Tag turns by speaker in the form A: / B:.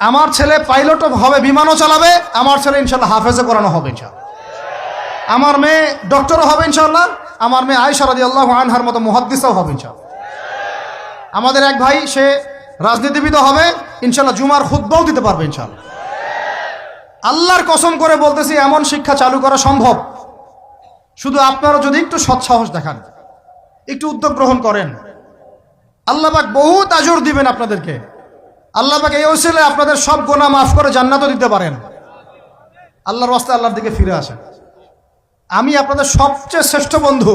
A: আমার ছেলে পাইলট হবে, বিমানও চালাবে, আমার ছেলে ইনশাল্লাহ হাফেজে করানো হবে ইনশাল্লাহ। আমার মেয়ে ডক্টরও হবে ইনশাল্লাহ, আমার মেয়ে আয়সা রাদি আল্লাহ আনহার মতো মুহাদ্দিসও হবে ইনশাল্লাহ। আমাদের এক ভাই, সে রাজনীতিবিদও হবে, ইনশাল্লাহ জুমার খুদ্বাও দিতে পারবে ইনশাল্লাহ। আল্লাহর কসম করে বলতেছি, এমন শিক্ষা চালু করা সম্ভব। শুধু আপনারা যদি একটু সৎসাহস দেখান, একটু উদ্যোগ গ্রহণ করেন। আল্লাহবাক বহুত আজর দিবেন আপনাদেরকে। আল্লাহ পাকে এই ওসিলে আপনাদের সব গোনা মাফ করে জান্নাতও দিতে পারেন। আল্লাহর রাস্তায় আল্লাহর দিকে ফিরে আসেন। আমি আপনাদের সবচেয়ে শ্রেষ্ঠ বন্ধু।